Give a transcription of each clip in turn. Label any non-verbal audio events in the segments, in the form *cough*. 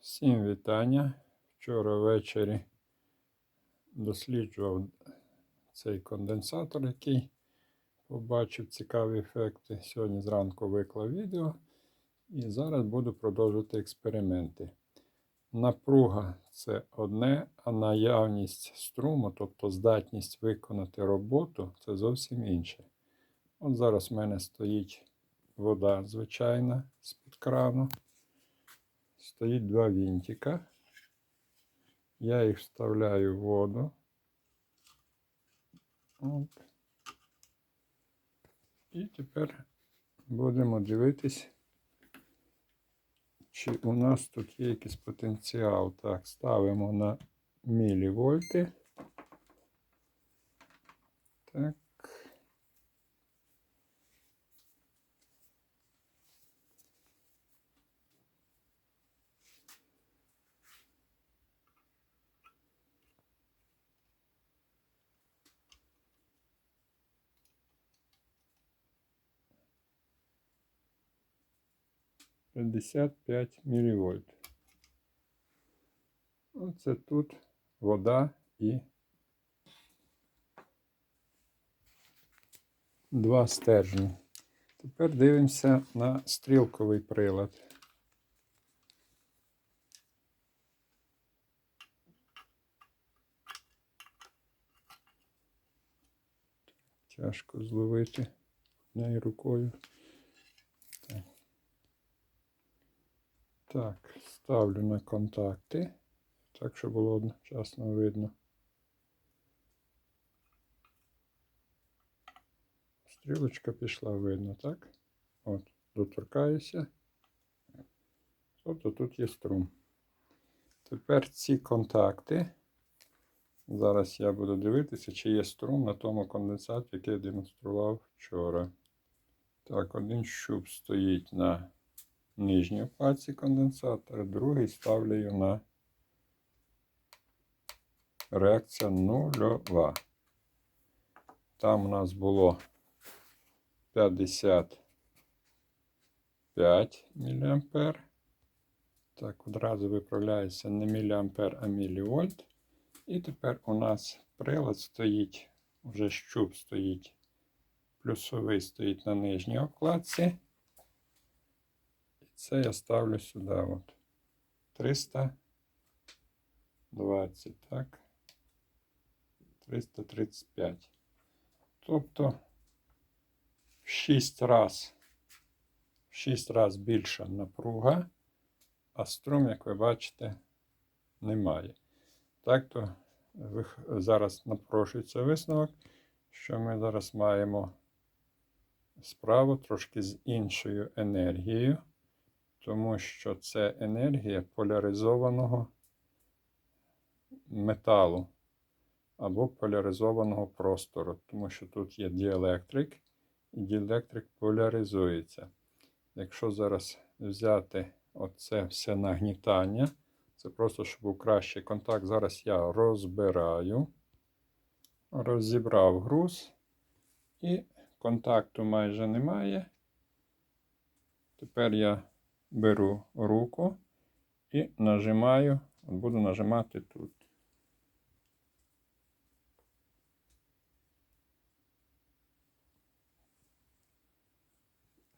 Всім вітання. Вчора ввечері досліджував цей конденсатор, який побачив цікаві ефекти. Сьогодні зранку виклав відео і зараз буду продовжувати експерименти. Напруга це одне, а наявність струму, тобто здатність виконати роботу, це зовсім інше. От зараз в мене стоїть вода звичайна з-під крану. Стоїть два вінтика. Я їх вставляю в воду. От. І тепер будемо дивитись, чи у нас тут є якийсь потенціал. Так, ставимо на мілівольти. Так. П'ятдесят п'ять мілівольт. Оце тут вода і два стержні. Тепер дивимося на стрілковий прилад. Тяжко зловити однією рукою. Так, ставлю на контакти, так, щоб було одночасно видно. Стрілочка пішла видно, так? От, доторкаюся. Тобто тут є струм. Тепер ці контакти. Зараз я буду дивитися, чи є струм на тому конденсаті, який я демонстрував вчора. Так, один щуп стоїть на нижній оплаці конденсатора, другий ставлю на реакція нульова. Там у нас було 55 мА. Так, одразу виправляється не міліампер, а мілівольт. І тепер у нас прилад стоїть, вже щуп стоїть, плюсовий стоїть на нижній обкладці. Це я ставлю сюди. от 320, так. 335. Тобто в 6 раз, в 6 раз більша напруга, а струм, як ви бачите, немає. Так то зараз напрошується висновок, що ми зараз маємо справу трошки з іншою енергією, тому що це енергія поляризованого металу або поляризованого простору, тому що тут є діелектрик, і діелектрик поляризується. Якщо зараз взяти оце все нагнітання, це просто, щоб був кращий контакт. Зараз я розбираю, розібрав груз, і контакту майже немає. Тепер я беру руку і нажимаю, буду нажимати тут.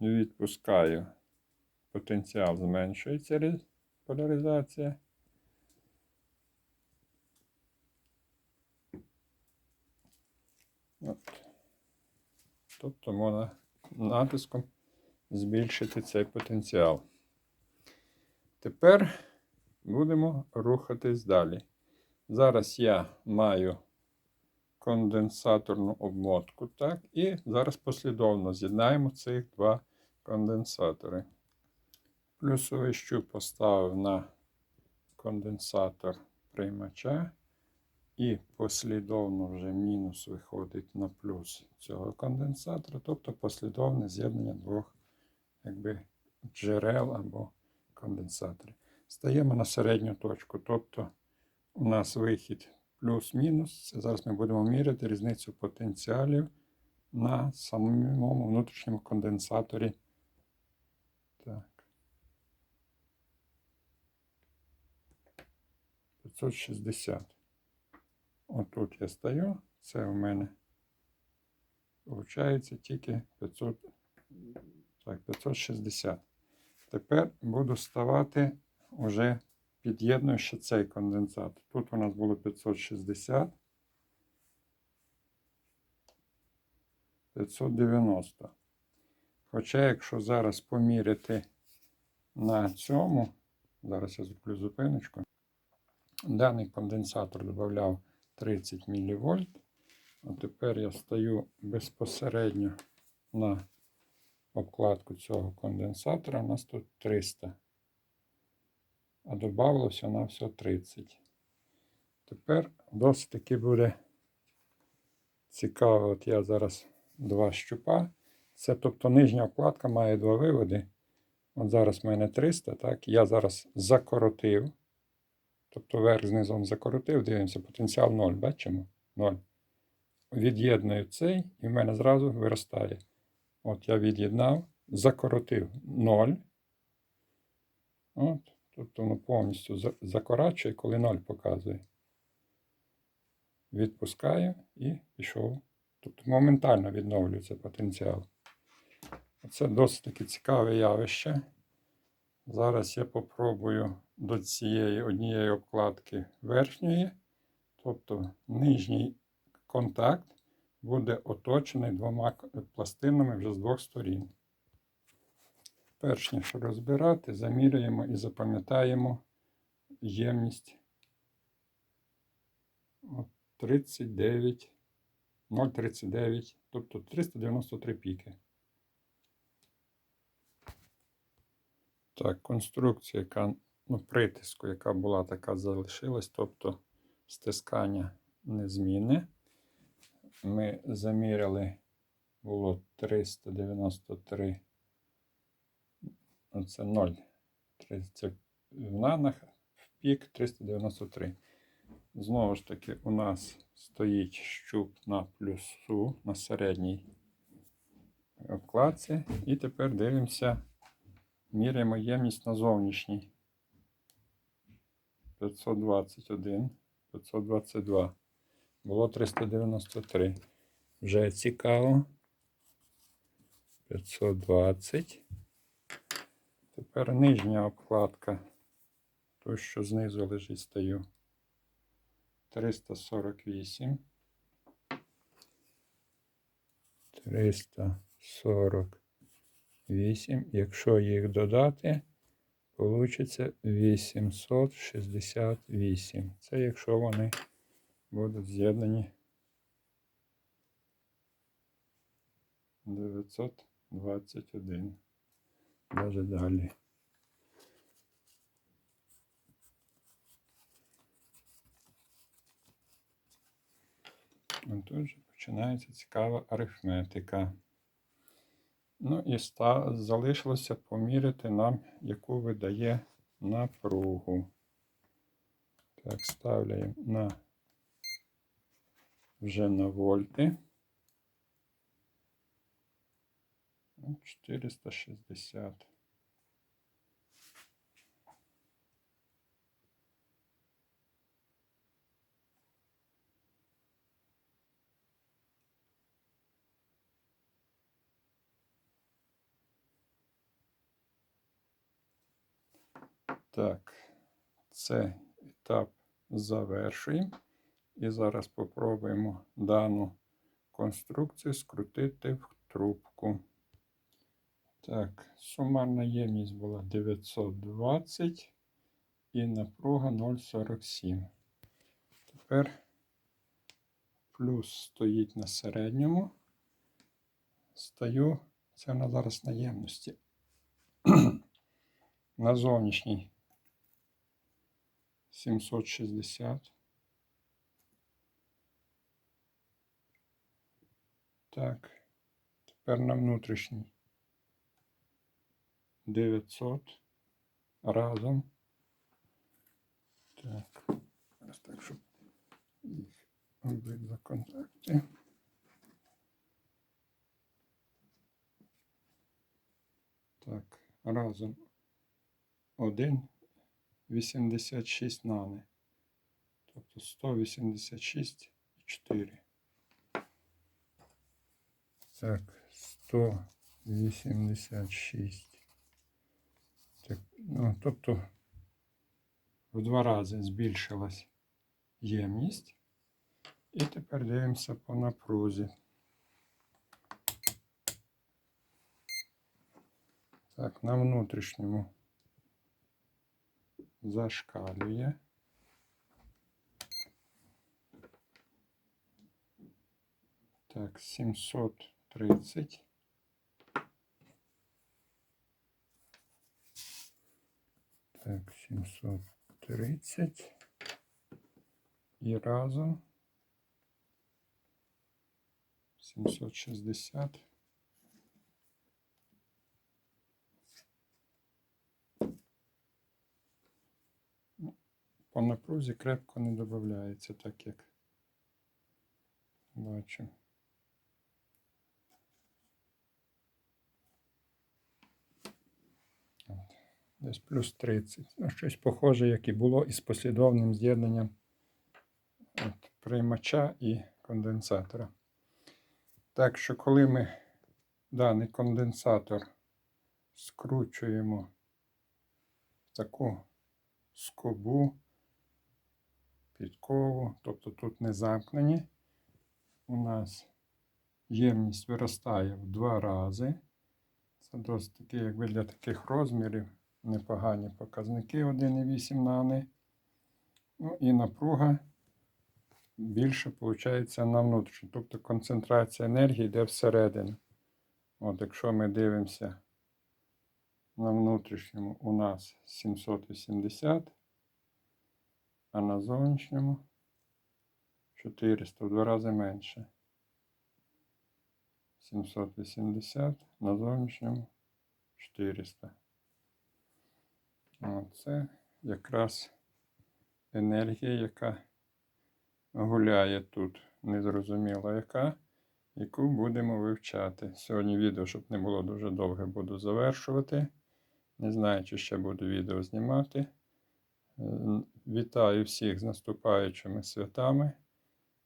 Відпускаю, потенціал зменшується поляризація. От. Тобто можна натиском збільшити цей потенціал. Тепер будемо рухатись далі. Зараз я маю конденсаторну обмотку, так, і зараз послідовно з'єднаємо цих два конденсатори. Плюсовий щуп поставив на конденсатор приймача. І послідовно вже мінус виходить на плюс цього конденсатора, тобто послідовне з'єднання двох якби, джерел або конденсаторів. Стаємо на середню точку. Тобто у нас вихід плюс-мінус. Зараз ми будемо міряти різницю потенціалів на самому внутрішньому конденсаторі. Так. 560. Отут я стою, це у мене виходить тільки 500, так, 560. Тепер буду ставати уже під'єдную ще цей конденсат. Тут у нас було 560. 590. Хоча, якщо зараз поміряти на цьому, зараз я зроблю зупиночку, даний конденсатор додав 30 мВ. А тепер я стою безпосередньо на обкладку цього конденсатора. У нас тут 300. А додавалося на все 30. Тепер досить таки буде цікаво. От я зараз два щупа. Це тобто нижня обкладка має два виводи. От зараз в мене 300, так? Я зараз закоротив. Тобто верх з низом закоротив, дивимося, потенціал 0, бачимо? 0. Від'єдную цей, і в мене зразу виростає. От я від'єднав, закоротив 0. От, тобто воно повністю закорачує, коли 0 показує. Відпускаю і пішов. Тобто моментально відновлюється потенціал. Це досить таки цікаве явище. Зараз я попробую до цієї однієї обкладки верхньої, тобто нижній контакт буде оточений двома пластинами вже з двох сторін. Перш ніж розбирати, заміряємо і запам'ятаємо ємність От 39, 0,39, тобто 393 піки. Так, конструкція, яка, ну, притиску, яка була така, залишилась, тобто стискання не зміни. Ми заміряли, було 393, оце 0, 30 в нанах, в пік 393. Знову ж таки, у нас стоїть щуп на плюсу, на середній обкладці. І тепер дивимося. Міряємо ємність на зовнішній. 521, 522. Було 393. Вже цікаво. 520. Тепер нижня обкладка. Той, що знизу лежить, стою. 348. 348. Якщо їх додати, получиться 868. Це якщо вони будуть з'єднані 921. Даже далі. От Тут же починається цікава арифметика. Ну і ста... залишилося поміряти нам, яку видає напругу. Так, ставляємо на вже на вольти. Ну, 460. Так, це етап завершуємо. І зараз попробуємо дану конструкцію скрутити в трубку. Так, сумарна ємність була 920 і напруга 0,47. Тепер плюс стоїть на середньому. Стаю, це на зараз на ємності. *clears throat* на зовнішній 760. Так, тепер на внутрішній 900 разом. Так, ось так, щоб їх обидва контакти. Так, разом 1,86 нани. 186,4. Так, 186. Так, ну, тобто в два рази збільшилась ємність. І тепер дивимося по напрузі. Так, на внутрішньому зашкалює. Так, 730. Так, 730. І разом 760. Ну, По напрузі крепко не додається, так як бачу. Десь плюс 30. Ну, щось похоже, як і було із послідовним з'єднанням приймача і конденсатора. Так що, коли ми даний конденсатор скручуємо в таку скобу, підкову, тобто тут не замкнені, у нас ємність виростає в два рази. Це досить таки, якби для таких розмірів непогані показники 1,8 нани. Ну і напруга більше виходить на внутрішню. Тобто концентрація енергії йде всередину. От якщо ми дивимося на внутрішньому у нас 780, а на зовнішньому 400, в два рази менше. 780, на зовнішньому 400. Це якраз енергія, яка гуляє тут, незрозуміло яка, яку будемо вивчати. Сьогодні відео, щоб не було дуже довге, буду завершувати. Не знаю, чи ще буду відео знімати. Е, Вітаю всіх з наступаючими святами,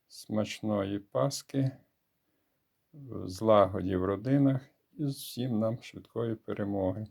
смачної Пасхи, злагоді в родинах і всім нам швидкої перемоги.